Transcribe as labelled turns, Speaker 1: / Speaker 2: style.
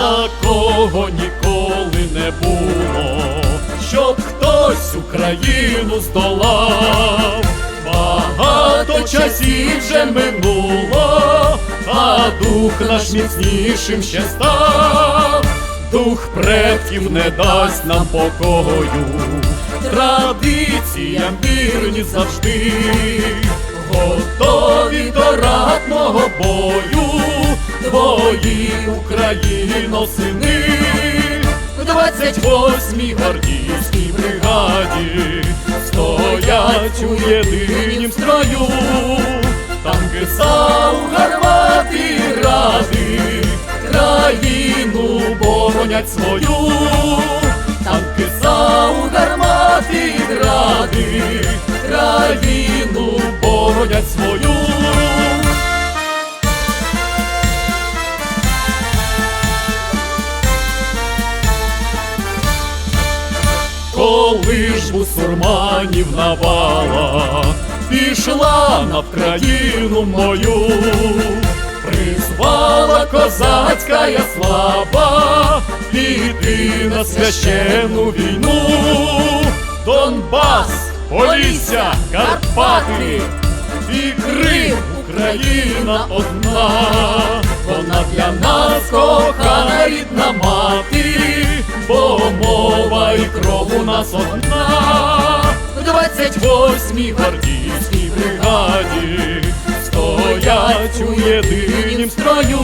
Speaker 1: такого ніколи не було, щоб хтось Україну здолав. Багато часів вже минуло, а дух наш міцнішим ще став. Дух предків не дасть нам покою, традиціям вірні завжди, готові до ратного бою, твої Україно сини, в 28-й гвардійській бригаді стоять у єдинім строю, танки САУ, гармати ради, країну боронять свою, танки САУ, гармати ради, Коли ж бусурманів навала пішла на Вкраїну мою, призвала козацька я слава, піти на священну війну, Донбас, Полісся, Карпати і Крим, Україна одна, вона для нас кохана рідна мати, мова і кров у нас одна, в 28-й гвардійській бригаді стоять у єдинім строю,